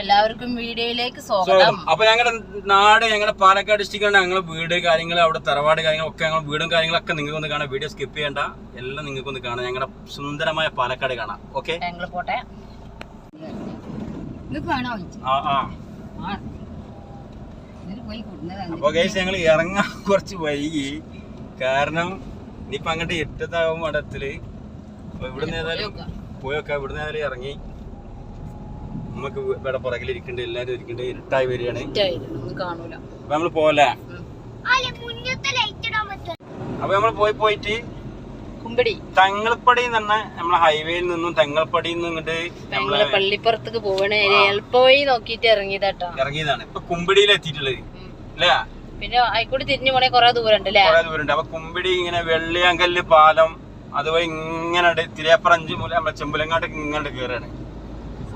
എല്ലാവർക്കും വീഡിയോയിലേക്ക് സ്വാഗതം. അപ്പൊ ഞങ്ങളുടെ നാട് ഞങ്ങളുടെ പാലക്കാട് ഡിസ്ട്രിക്റ്റാണ് ഞങ്ങളുടെ വീട് കാര്യങ്ങൾ അവിടെ തറവാട് കാര്യങ്ങൾ ഒക്കെ ഞങ്ങൾ വീടും കാര്യങ്ങളൊക്കെ നിങ്ങൾക്ക് ഒന്ന് കാണാം. വീഡിയോ സ്കിപ്പ് ചെയ്യണ്ട. എല്ലാം നിങ്ങൾക്ക് ഒന്ന് കാണാം. ഞങ്ങളുടെ സുന്ദരമായ പാലക്കാട് കാണാം. ഓക്കെ ഞങ്ങൾ പോട്ടെ. അപ്പൊ ഗൈസ് ഞങ്ങൾ ഇറങ്ങാൻ കുറച്ച് വൈകി. കാരണം ഇനിയിപ്പോ അങ്ങോട്ട് എട്ടത്താകും മഠത്തിൽ ഇവിടുന്ന് ഏതായാലും പോയൊക്കെ. ഇവിടുന്ന് ഏതായാലും ഇറങ്ങി. നമുക്ക് ഇവിടെ പുറകിൽ ഇരിക്കണ്ടേ എല്ലാരും ഇരിക്കണ്ടേ ഇരുട്ടായി വരികയാണ്. അപ്പൊ നമ്മൾ പോലെ അപ്പൊ നമ്മൾ പോയി പോയിട്ട് കുമ്പടി. തങ്ങൾപ്പടി തന്നെ നമ്മളെ ഹൈവേയിൽ നിന്നും തങ്ങൾപ്പടിയിൽ നിന്ന് ഇങ്ങോട്ട് നമ്മളെ ഞങ്ങൾ പള്ളിപ്പുറത്തേക്ക് പോവണേ. നോക്കിട്ട് ഇറങ്ങിയതാട്ടോ. ഇറങ്ങിയതാണ്. ഇപ്പൊ കുമ്പടിയിൽ എത്തിയിട്ടുള്ളത്. അല്ലേ? പിന്നെ ആയിക്കൂടി തിരിഞ്ഞു പോണേ കൊറേ ദൂരം ഉണ്ട് അല്ലേ ഉണ്ട് അപ്പൊ കുമ്പടി ഇങ്ങനെ വെള്ളിയാങ്കല്ല് പാലം അതുപോലെ ഇങ്ങനെ തിരയപ്പറഞ്ച് മൂല നമ്മളെ ചെമ്പുലങ്ങാട്ട് ഇങ്ങനെ കയറാണ്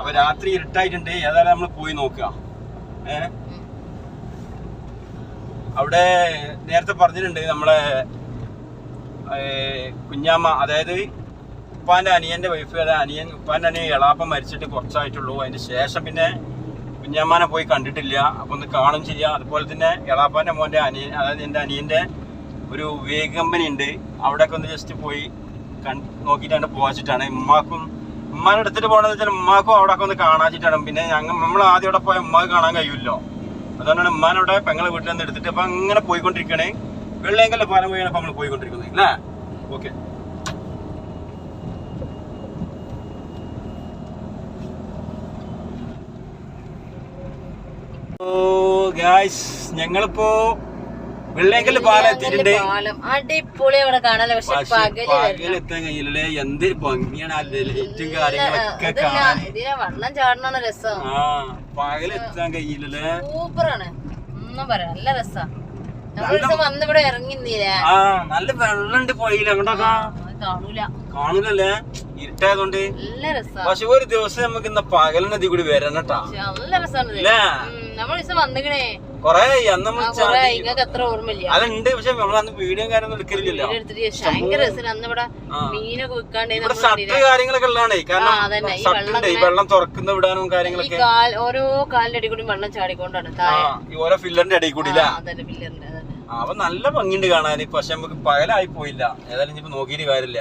അപ്പൊ രാത്രി ഇരുട്ടായിട്ടുണ്ട്. ഏതായാലും നമ്മൾ പോയി നോക്കുക. ഏ? അവിടെ നേരത്തെ പറഞ്ഞിട്ടുണ്ട് നമ്മളെ കുഞ്ഞമ്മ. അതായത് ഉപ്പാന്റെ അനിയന്റെ വൈഫ് അതായത് അനിയൻ ഉപ്പാന്റെ അനിയൻ എളാപ്പം മരിച്ചിട്ട് കുറച്ചായിട്ടുള്ളൂ. അതിന് ശേഷം പിന്നെ കുഞ്ഞാമ്മാനെ പോയി കണ്ടിട്ടില്ല. അപ്പൊ ഒന്ന് കാണും ചെയ്യാം. അതുപോലെ തന്നെ എളാപ്പാന്റെ മോന്റെ അനിയൻ അതായത് എന്റെ അനിയന്റെ ഒരു വേഗ കമ്പനി ഉണ്ട് അവിടെയൊക്കെ ഒന്ന് ജസ്റ്റ് പോയി നോക്കിയിട്ടാണ് പോവാച്ചിട്ടാണ് ഉമ്മാക്കും ഉമ്മാനെ എടുത്തിട്ട് പോകണമെന്ന് വെച്ചാൽ ഉമ്മാക്കും അവിടെ ഒക്കെ ഒന്ന് കാണാച്ചിട്ടാണ്. പിന്നെ ഞങ്ങൾ നമ്മൾ ആദ്യം അവിടെ പോയ ഉമ്മാക്ക് കാണാൻ കഴിയുമല്ലോ അതുകൊണ്ടാണ് ഉമ്മാനോടെ പെങ്ങളെ വീട്ടിൽ നിന്ന് എടുത്തിട്ട് അപ്പൊ അങ്ങനെ പോയിക്കൊണ്ടിരിക്കണേ. വെള്ളയെങ്കിലും പാലം പോയാണ് നമ്മൾ പോയിക്കൊണ്ടിരിക്കുന്നത് അല്ലേ ഓക്കെ. ഞങ്ങളിപ്പോ വെള്ളയെങ്കൽ പാലം എത്തിയിട്ടുണ്ട്. അടിപൊളി അവിടെ കാണാലോ പക്ഷെ പകലെത്താൻ കഴിയില്ലല്ലേ? എന്തൊരു ഭംഗിയാണ് ആ ലൈറ്റും കാര്യങ്ങളൊക്കെ കാണാൻ. ഇതിനെ വെള്ളം ചാടണാണ് രസം. ആ പകലെത്താൻ കഴിയില്ലല്ലേ? സൂപ്പറാണ്. ഒന്നും പറയാം. നല്ല രസാ. നമ്മൾ ദിവസം വന്ന് ഇവിടെ ഇറങ്ങിന്നില്ലേ? ആ നല്ല വെള്ളണ്ട് പോയില്ല അങ്ങോട്ടൊക്കെ. കാണൂല. കാണൂലല്ലേ ഇരുട്ടായതുകൊണ്ട്. പക്ഷെ ഒരു ദിവസം നമുക്ക് ഇന്ന പകലിനതി കൂടി വരണം കേട്ടാ. നല്ല രസാണ് ഇത്. നമ്മൾ ദിവസം വന്നിക്കണേ. കൊറേ അന്ന് അതുണ്ട്. പക്ഷെ നമ്മൾ അന്ന് വീഡിയോ കാര്യമൊന്നും എടുക്കലില്ലല്ലോ. ഷട്ടർ കാര്യങ്ങളൊക്കെ ഉള്ളതാണേ. കാരണം അതന്നെ. ഈ വെള്ളം തുറക്കുന്ന വിടാനും കാര്യങ്ങളൊക്കെ. ഓരോ കാലിന്റെ അടി കൂടി വെള്ളം ചാടിക്കൊണ്ടാണ് ഓരോ ഫില്ലറിന്റെ ഇടയിൽ കൂടി അപ്പൊ നല്ല ഭംഗിണ്ട് കാണാൻ പക്ഷെ നമുക്ക് പകലായി പോയില്ല. ഏതായാലും ഇനിയിപ്പോ നോക്കിയിട്ട് കാര്യമില്ല.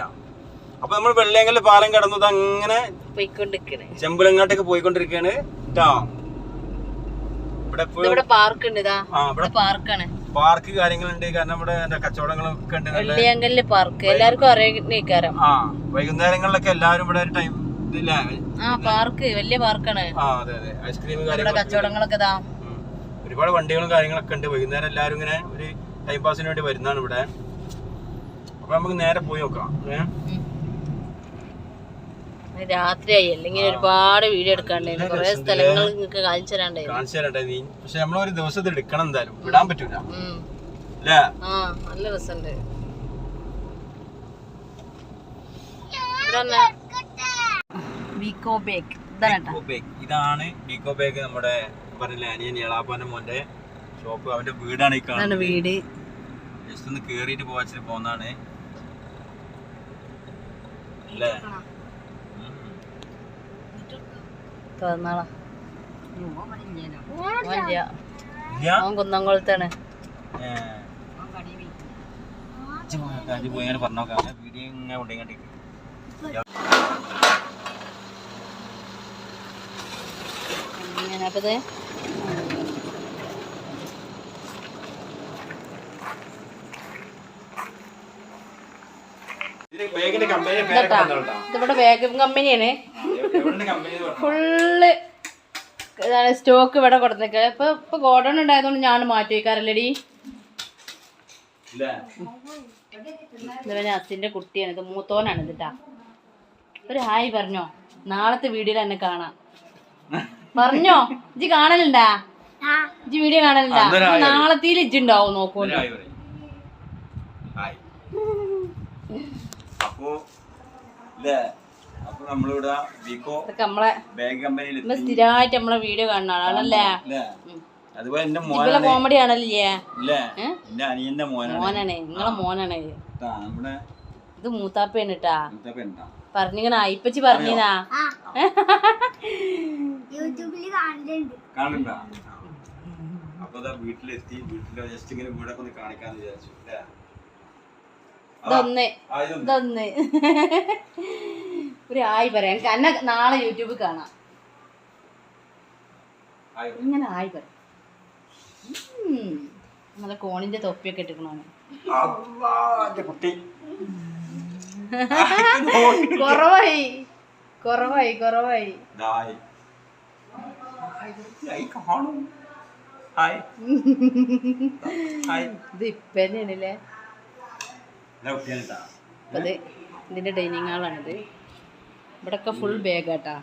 അപ്പൊ നമ്മൾ വെള്ളയങ്കൽ പാലം കടന്നത് അങ്ങനെ പോയിക്കൊണ്ടിരിക്കണേ. ചെമ്പുലങ്ങാട്ടേക്ക് പോയിക്കൊണ്ടിരിക്കുകയാണ് ട്ടാ ഇവിടെ പാർക്ക് ഉണ്ട് പാർക്കാണ് പാർക്ക് കാര്യങ്ങളുണ്ട്. കാരണം ഇവിടെ കച്ചവടങ്ങളും കച്ചവടങ്ങളൊക്കെ ഉണ്ട്. വെള്ളിയങ്കലിൽ പാർക്ക് എല്ലാവർക്കും അറിയാം ആ വൈകുന്നേരങ്ങളിലൊക്കെ എല്ലാവരും ഇവിടെ ഒരു ടൈം ഇതില്ല? ആ പാർക്ക് വലിയ പാർക്കാണ് ആ അതെ അതെ. ഐസ്ക്രീം കച്ചവടങ്ങളൊക്കെ. ഒരുപാട് വണ്ടികളും കാര്യങ്ങളൊക്കെ ഉണ്ട്. വൈകുന്നേരം എല്ലാവരും ഇങ്ങനെ ഒരു ടൈം പാസിന് വേണ്ടി വരുന്നതാണ് ഇവിടെ. അപ്പൊ നമുക്ക് നേരെ പോയി നോക്കാം. ഏ? രാത്രിയായി. അല്ലെങ്കിൽ ഒരുപാട് വീഡിയോ എടുക്കാണ്ടായിരുന്നു കുറെ സ്ഥലങ്ങൾ നിങ്ങൾക്ക് കാണിച്ചു തരാണ്ടായിരുന്നു കാണിച്ചു തരട്ടെ നീ. പക്ഷെ നമ്മളൊരു ദിവസം ഇത് എടുക്കണം എന്തായാലും. വിടാൻ പറ്റൂല. അല്ലേ ആ നല്ല രസമുണ്ട്. ഇതാണ് ബീക്കോ. ബേക്ക് നമ്മുടെ പറഞ്ഞില്ലേ അനിയൻ എളാപ്പാന്റെ മോന്റെ ഷോപ്പ് അവന്റെ വീടാണ് ഈ കാണുന്നത്. വീട്. ജസ്റ്റ് ഒന്ന് കേറിയിട്ട് പോവാച്ചിട്ട് പോന്നാണ്. അല്ലേ ഉം. തുറന്നാളാ ഓനില്ല. ഇല്ല അവൻ കുന്നംകുളത്താണ് ഏ. ഇജ്ജ് പോയി നോക്ക്, ഇജ്ജ് പോയി ഇങ്ങനെ പറഞ്ഞോക്കാം വീഡിയോ ഇങ്ങനെ കൊണ്ടിങ്ങോട്ടേക്ക് ഇങ്ങനെ അപ്പൊ ഇതിവിടെ വേഗം കമ്പനിയാണ്. കമ്പനി ഫുള്ള് ഇതാണ് സ്റ്റോക്ക് ഇവിടെ കൊടുത്തേക്ക ഇപ്പൊ ഇപ്പൊ ഗോഡൗൺ ഉണ്ടായതുകൊണ്ട് ഞാൻ മാറ്റി വയ്ക്കാറില്ലടി. ഇല്ലേ. അച്ഛന്റെ കുട്ടിയാണ്. ഇത് മൂത്തോനാണ് ഇതിട്ടാ ഒരു ഹായ് പറഞ്ഞോ. നാളത്തെ വീഡിയോയിൽ എന്നെ കാണാം. പറഞ്ഞോ. ഇജ്ജ് കാണലുണ്ടാ? ഇജ്ജ് വീഡിയോ കാണലുണ്ടാ? നാളത്തെ ഹായ് ഉണ്ടാവും നോക്കൂ. അപ്പൊ നമ്മളിവിടെ നമ്മളെ ബാഗ് കമ്പനിയിൽ സ്ഥിരമായിട്ട് നമ്മളെ വീഡിയോ അല്ലേ? അതുപോലെ എന്റെ ഇവളെ കോമഡി ആണല്ലേ? എന്റെ അനിയന്റെ മോനാണ്. നിങ്ങളെ മോനാണ്. നമ്മുടെ ഇത് മൂത്താപ്പയാണ് കേട്ടാ. പറഞ്ഞിങ്ങനാ ഇപ്പച്ചി പറഞ്ഞിനാ യൂട്യൂബിൽ കാണലുണ്ട്. കാണണ്ട അപ്പൊ വീട്ടിലെത്തി. വീട്ടിലെ ജസ്റ്റ് ഇങ്ങനെ വീടൊക്കെ ഒന്ന് കാണിക്കാന്ന് വിചാരിച്ചു ഇതൊന്ന്. ഇതൊന്ന്. ഒരു ആയി പറയാം അന്നെ നാളെ യൂട്യൂബിൽ കാണാം. ഇങ്ങനെ ആയി പറയാം നമ്മളെ നല്ല കോണിന്റെ തൊപ്പിയൊക്കെ ഇട്ടിക്കണോന്ന് കുറവായി. കുറവായി കുറവായി. ഇത് ഇപ്പന്നെയാണല്ലേ? ഇതിന്റെ ഡൈനിങ് ഹാളാണിത് ഇവിടൊക്കെ ഫുൾ ബാഗാട്ടാ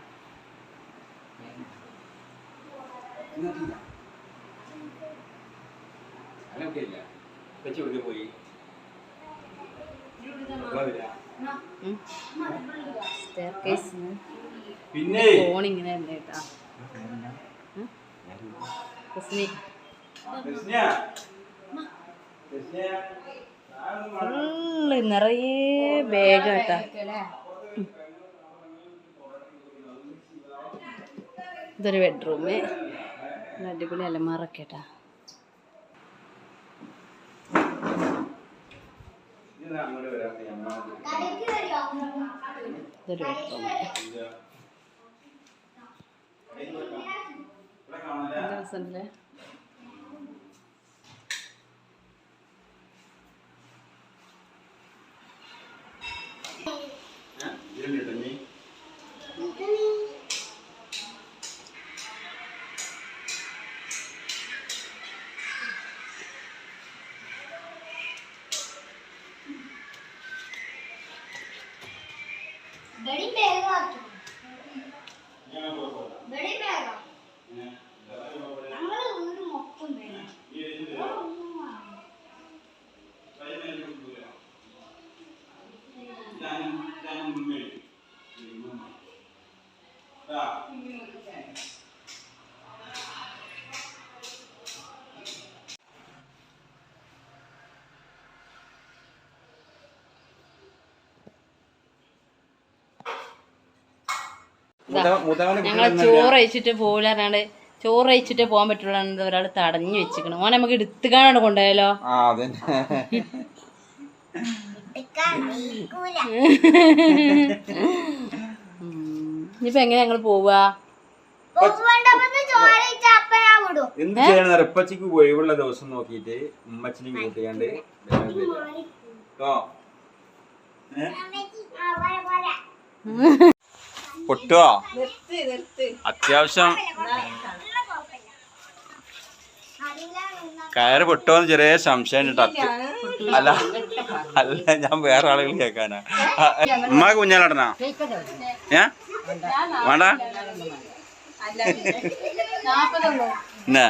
എവിടേക്ക് പോയി? പിന്നെ? കോണിങ്ങനെ തന്നെ കേട്ടാ നിറയേ ഫുള്ള് നിറയെ ബാഗ് കേട്ടാ ഇതൊരു ബെഡ്റൂം അടിപൊളി അലമാറൊക്കെ കേട്ടാ. ഇതൊരു ബെഡ്റൂം കാണാല്ലേ? രസമല്ലേ കുട്ടികളൊന്നും ചോറ് അഴിച്ചിട്ട് പോകില്ല ചോറ് കഴിച്ചിട്ടേ പോകാൻ പറ്റുള്ളൂ ഒരാൾ തടഞ്ഞു വെച്ചിക്കണം ഓനെ നമുക്ക് എടുത്തുകാണാണ് കൊണ്ടുപോയാലോ? ഇനിയിപ്പോ എങ്ങനെ ഞങ്ങൾ വിടും. എന്ത് ചെയ്യണം ഇപ്പച്ചിക്ക് ഒഴിവുള്ള ദിവസം നോക്കിയിട്ട് ഉമ്മച്ചിനെയും കൂട്ടിയാണ്ട്. കേട്ടോ? പൊട്ടുവോ? അത്യാവശ്യം. കയറ് പൊട്ടുവോന്ന് ചെറിയ സംശയം ഉണ്ട് അല്ല അല്ല ഞാൻ വേറെ ആളുകൾ കേക്കാനാ ഉമ്മ കുഞ്ഞാലടനാ? ഏ? വേണ്ട? എന്നാ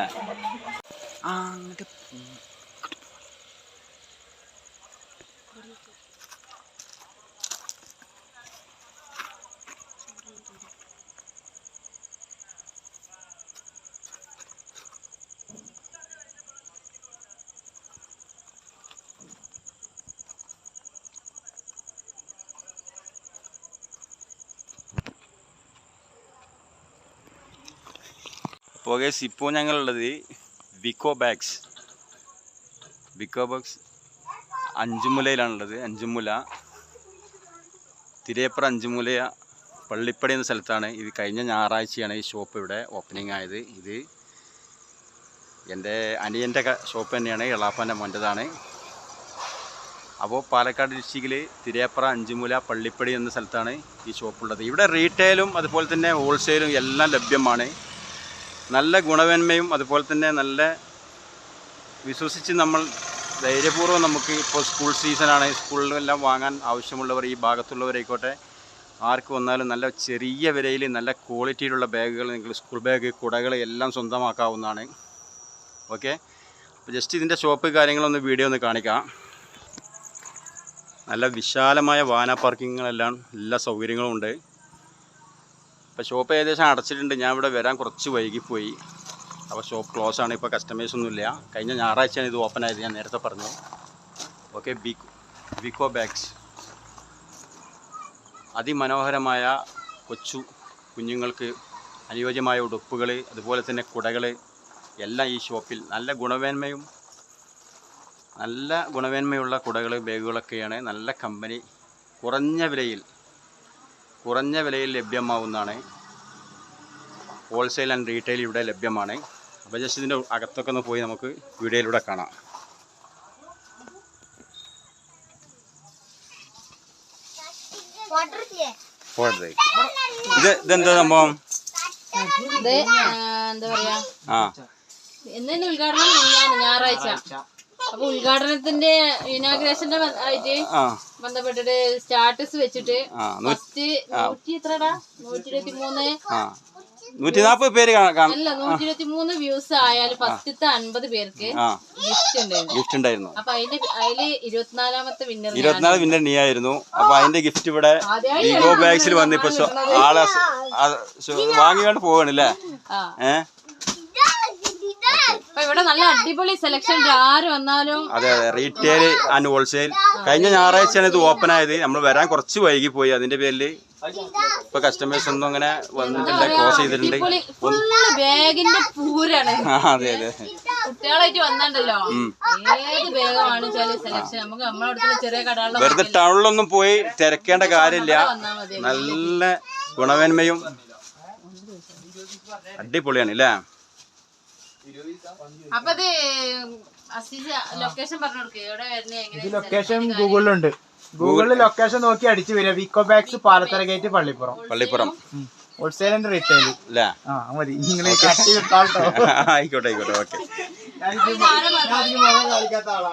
അപ്പോൾ ഗൈസ് ഇപ്പോൾ ഞങ്ങളുള്ളത് വിക്കോ ബാഗ്സ്. വിക്കോ ബാഗ്സ് അഞ്ചുമുലയിലാണുള്ളത്. അഞ്ചുമുല. തിരയപ്പുറ അഞ്ചുമുല പള്ളിപ്പടി എന്ന സ്ഥലത്താണ്. ഇത് കഴിഞ്ഞ ഞായറാഴ്ചയാണ് ഈ ഷോപ്പ് ഇവിടെ ഓപ്പണിംഗ് ആയത്. ഇത് എന്റെ അനിയന്റെ ഷോപ്പ് തന്നെയാണ്. എളാപ്പന്റെ മോന്റെതാണ്. അപ്പോൾ പാലക്കാട് ഡിസ്ട്രിക്റ്റിൽ തിരയപ്പുറ അഞ്ചുമുല പള്ളിപ്പടി എന്ന സ്ഥലത്താണ് ഈ ഷോപ്പുള്ളത് ഇവിടെ റീറ്റെയിലും അതുപോലെ തന്നെ ഹോൾസെയിലും എല്ലാം ലഭ്യമാണ്. നല്ല ഗുണമേന്മയും അതുപോലെ തന്നെ നല്ല വിശ്വസിച്ച് നമ്മൾ ധൈര്യപൂർവം നമുക്ക് ഇപ്പോൾ സ്കൂൾ സീസണാണ് സ്കൂളിലെല്ലാം വാങ്ങാൻ ആവശ്യമുള്ളവർ ഈ ഭാഗത്തുള്ളവരായിക്കോട്ടെ. ആർക്ക് വന്നാലും നല്ല ചെറിയ വിലയിൽ നല്ല ക്വാളിറ്റിയിലുള്ള ബാഗുകൾ നിങ്ങൾ സ്കൂൾ ബാഗ് കുടകൾ എല്ലാം സ്വന്തമാക്കാവുന്നതാണ്. ഓക്കെ അപ്പോൾ ജസ്റ്റ് ഇതിന്റെ ഷോപ്പ് കാര്യങ്ങളൊന്ന് വീഡിയോ ഒന്ന് കാണിക്കാം. നല്ല വിശാലമായ വാന പാർക്കിങ്ങുകളെല്ലാം എല്ലാ സൗകര്യങ്ങളും ഉണ്ട്. ഇപ്പോൾ ഷോപ്പ് ഏകദേശം അടച്ചിട്ടുണ്ട്. ഞാൻ ഇവിടെ വരാൻ കുറച്ച് വൈകിപ്പോയി അപ്പോൾ ഷോപ്പ് ക്ലോസ് ആണ്. ഇപ്പോൾ കസ്റ്റമേഴ്സ് ഒന്നുമില്ല കഴിഞ്ഞ ഞായറാഴ്ചയാണ് ഇത് ഓപ്പൺ ആയത്. ഞാൻ നേരത്തെ പറഞ്ഞു. ഓക്കെ ബിക്കോ ബിക്കോ ബാഗ്സ് അതിമനോഹരമായ കൊച്ചു കുഞ്ഞുങ്ങൾക്ക് അനുയോജ്യമായ ഉടുപ്പുകൾ അതുപോലെ തന്നെ കുടകൾ എല്ലാം ഈ ഷോപ്പിൽ നല്ല ഗുണമേന്മയും നല്ല ഗുണമേന്മയുള്ള കുടകൾ ബാഗുകളൊക്കെയാണ് നല്ല കമ്പനി കുറഞ്ഞ വിലയിൽ കുറഞ്ഞ വിലയിൽ ലഭ്യമാവുന്നതാണ്. ഹോൾസെയിൽ ആൻഡ് റീറ്റെയിൽ ഇവിടെ ലഭ്യമാണ്. അപ്പോൾ ജസ്റ്റ് ഇതിന്റെ അകത്തൊക്കെ ഒന്ന് പോയി നമുക്ക് വീഡിയോയിലൂടെ കാണാം. ഇത് ഇതെന്താ സംഭവം? എന്താ പറയാ? ആ. എന്നു ഉദ്ഘാടനം ഞായറാഴ്ച. അപ്പൊ ഉദ്ഘാടനത്തിന്റെ ഇനാഗ്രേഷന്റെ ആയിട്ട് ആ. ബന്ധപ്പെട്ടിട്ട് സ്റ്റാറ്റസ് വെച്ചിട്ട് ഫസ്റ്റ് നൂറ്റി എത്രടാ നൂറ്റി ഇരുപത്തി മൂന്ന് ആ നൂറ്റി നാൽപ്പത് പേര്. അല്ല നൂറ്റി ഇരുപത്തി മൂന്ന് വ്യൂസ് ആയാലും ഫസ്റ്റത്തെ അൻപത് പേർക്ക് ഗിഫ്റ്റ് ഉണ്ടായിരുന്നു. ഗിഫ്റ്റ് ഉണ്ടായിരുന്നു. അപ്പൊ അതിന്റെ അതിൽ ഇരുപത്തിനാലാമത്തെ വിന്നർ ഇരുപത്തിനാല് വിന്നർ നീ ആയിരുന്നു അപ്പൊ അതിന്റെ ഗിഫ്റ്റ് ഇവിടെ ബാഗ്സിൽ വന്നിപ്പോ ആളെ വാങ്ങിക്കൊണ്ട് പോവാണല്ലേ ആ. ഏ? അപ്പൊ ഇവിടെ നല്ല അടിപൊളി സെലക്ഷൻ ആര് വന്നാലും അതെ അതെ. റീറ്റെയിൽ ആൻഡ് ഹോൾസെയിൽ കഴിഞ്ഞ ഞായറാഴ്ചയാണ് ഇത് ഓപ്പൺ ആയത്. നമ്മൾ വരാൻ കുറച്ച് വൈകി പോയി. അതിന്റെ പേരിൽ ഇപ്പൊ കസ്റ്റമേഴ്സ് ഒന്നും അങ്ങനെ വന്നിട്ടില്ല. ക്ലോസ് ചെയ്തിട്ടുണ്ട്. ബാഗിന്റെ പൂരാണ്. അതെ അതെ. കുട്ടികളായിട്ട് വന്നിട്ടുണ്ടല്ലോ. ഏത് വെച്ചാൽ സെലക്ഷൻ നമുക്ക് അടുത്തുള്ള ചെറിയ കടകളിലൊക്കെ വെറുതെ ടൗണിലൊന്നും പോയി തിരക്കേണ്ട കാര്യമില്ല. നല്ല ഗുണമേന്മയും. അടിപൊളിയാണ് അല്ലേ അപ്പൊ ഇത് അസീസ് ലൊക്കേഷൻ പറഞ്ഞു കൊടുക്കുക എവിടെ വരുന്നേ? ഇത് ലൊക്കേഷൻ ഗൂഗിളിലുണ്ട്. ഗൂഗിളിൽ ലൊക്കേഷൻ നോക്കി അടിച്ചു വരിക. Vicco bags Palathara gate Pallippuram. Pallippuram. Wholesale and retail ആ മതി. നിങ്ങൾ കട്ടി വിട്ടാട്ടോ ആയിക്കോട്ടെ ആയിക്കോട്ടെ ഓക്കെ. കാണിക്കാത്ത ആളാ.